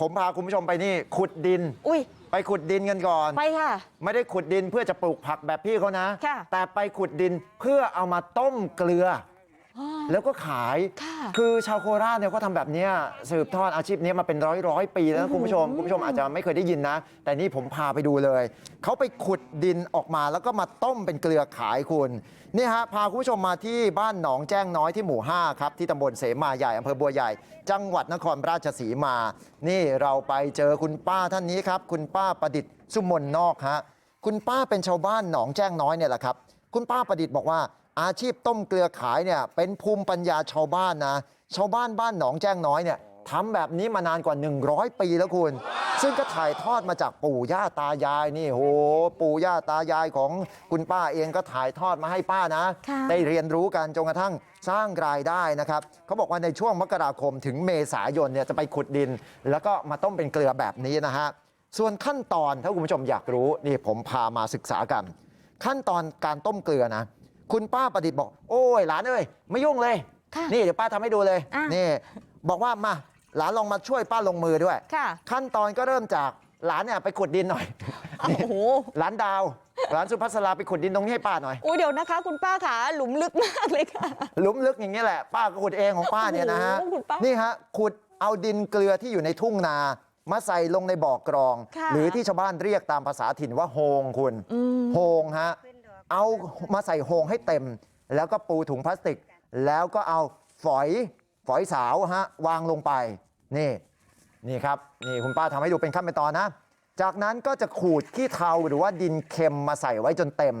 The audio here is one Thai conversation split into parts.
ผมพาคุณผู้ชมไปนี่ขุดดินอุ้ยไปขุดดินกันก่อนไปค่ะไม่ได้ขุดดินเพื่อจะปลูกผักแบบพี่เขานะค่ะแต่ไปขุดดินเพื่อเอามาต้มเกลืออ๋อ แล้วก็ขายค่ะคือชาวโคราชเนี่ยเขาทำแบบเนี้ยสืบทอดอาชีพนี้มาเป็นร้อยร้อยๆปีแล้วนะคุณผู้ชมคุณผู้ชมอาจจะไม่เคยได้ยินนะ แต่นี่ผมพาไปดูเลยเขาไปขุดดินออกมาแล้วก็มาต้มเป็นเกลือขายคุณนี่ฮะพาคุณผู้ชมมาที่บ้านหนองแจ้งน้อยที่หมู่5ครับที่ตำบลเสมาใหญ่อำเภอบัวใหญ่ จังหวัดนครราชสีมา นี่เราไปเจอคุณป้าท่านนี้ครับ คุณป้าประดิษฐ์สุมนนอกฮะคุณป้าเป็นชาวบ้านหนองแจ้งน้อยเนี่ยแหละครับ คุณป้าประดิษฐ์บอกว่า อาชีพต้มเกลือขายเนี่ยเป็นภูมิปัญญาชาวบ้านนะชาวบ้านบ้านหนองแจ้งน้อยเนี่ยทำแบบนี้มานานกว่า 100 ปีแล้วคุณ ซึ่งก็ถ่ายทอดมาจากปู่ย่าตายายนี่โหปู่ย่าตายายของคุณป้าเองก็ถ่ายทอดมาให้ป้านะค่ะได้เรียนรู้กันจนกระทั่งสร้างรายได้นะครับเขาบอกว่าในช่วงมกราคมถึงเมษายนเนี่ยจะไปขุดดิน แล้วก็มาต้มเป็นเกลือแบบนี้นะฮะส่วนขั้นตอนถ้าคุณผู้ชมอยากรู้นี่ผมพามาศึกษากัน ขั้นตอนการต้มเกลือนะ คุณป้าประดิษฐ์บอกโอ้ยหลานเอ้ยไม่ยุ่งเลยค่ะนี่เดี๋ยวป้าทำให้ดูเลยอะนี่บอกว่ามาหลานลองมาช่วยป้าลงมือด้วยค่ะขั้นตอนก็เริ่มจากหลานเนี่ยไปขุดดินหน่อยโอ้โหหลานดาวหลานสุภัสราไปขุดดินตรงนี้ให้ป้าหน่อยอุ้ยเดี๋ยวนะคะ คุณป้าขาหลุมลึกมากเลยค่ะ หลุมลึกอย่างนี้แหละ ป้าก็ขุดเองของป้าเนี่ยนะฮะโอ้โหคุณป้านี่ฮะ ขุดเอาดินเกลือที่อยู่ในทุ่งนา มาใส่ลงในบ่อกรองค่ะหรือที่ชาวบ้านเรียกตามภาษาถิ่นว่าโฮงคุณอืมโฮงฮะ เอามาใส่โฮงให้เต็มแล้วก็ปูถุงพลาสติกแล้วก็เอาฝอยฝอยสาวฮะวางลงไปนี่นี่ครับนี่คุณป้าทำให้ดูเป็นขั้นเป็นตอนนะจากนั้นก็จะขูดขี้เทาหรือว่าดินเค็มมาใส่ไว้จนเต็ม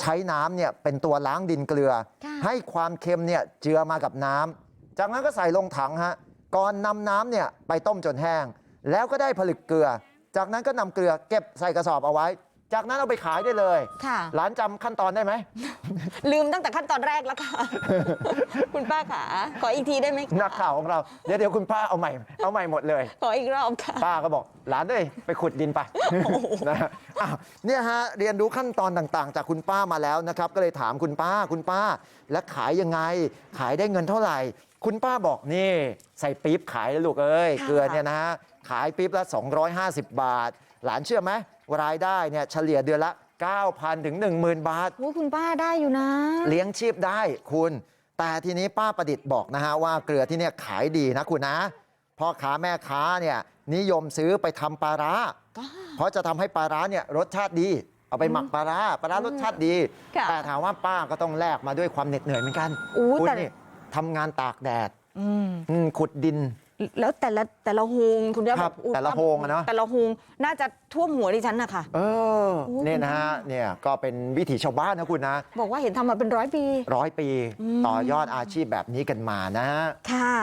ใช้น้ำเนี่ยเป็นตัวล้างดินเกลือค่ะให้ความเค็มเนี่ยเจือมากับน้ำจากนั้นก็ใส่ลงถังฮะก่อนนำน้ำเนี่ยไปต้มจนแห้ง แล้วก็ได้ผลึกเกลือ จากนั้นก็นำเกลือเก็บใส่กระสอบเอาไว้ จากนั้นเอาไปขายได้เลยค่ะหลานจำขั้นตอนได้ไหมลืมตั้งแต่ขั้นตอนแรกแล้วค่ะ คุณป้าขาขออีกทีได้ไหมคะนักข่าวของเราเดี๋ยวเดี๋ยวคุณป้าเอาใหม่เอาใหม่หมดเลย ขออีกรอบค่ะป้าก็บอกหลานเอ้ยไปขุดดินไปนะฮะอ้าวเนี่ยฮะเรียนรู้ขั้นตอนต่างๆ จากคุณป้ามาแล้วนะครับ ก็เลยถามคุณป้าคุณป้า แล้วขายยังไง ขายได้เงินเท่าไหร่ คุณป้าบอกนี่ ใส่ปี๊บขายแล้วลูกเอ้ยค่ะเกลือเนี่ยนะฮะขายปี๊บละ 250 บาท หลานเชื่อไหมรายได้เนี่ยเฉลี่ยเดือนละ9,000ถึง10,000บาทโอ้ยคุณป้าได้อยู่นะเลี้ยงชีพได้คุณแต่ทีนี้ป้าประดิษฐ์บอกนะฮะว่าเกลือที่เนี่ยขายดีนะคุณนะพ่อค้าแม่ค้าเนี่ยนิยมซื้อไปทำปลาร้าเพราะจะทำให้ปลาร้าเนี่ยรสชาติดีเอาไปหมักปลาร้าปลาร้ารสชาติดีค่ะแต่ถามว่าป้าก็ต้องแลกมาด้วยความเหน็ดเหนื่อยเหมือนกันอู้คุณแต่นี่ทำงานตากแดดอืมอืมขุดดิน แล้วแต่ละแต่ละโฮงคุณย่าครับบอกอุ๊ยแต่ละโฮงอะเนอะแต่ละโฮงน่าจะท่วมหัวดิฉันนะคะเออโอ้เนี่ยนะฮะเนี่ยก็เป็นวิถีชาวบ้านนะคุณนะบอกว่าเห็นทำมาเป็นร้อยปีร้อยปีอืมต่อยอดอาชีพแบบนี้กันมานะฮะค่ะ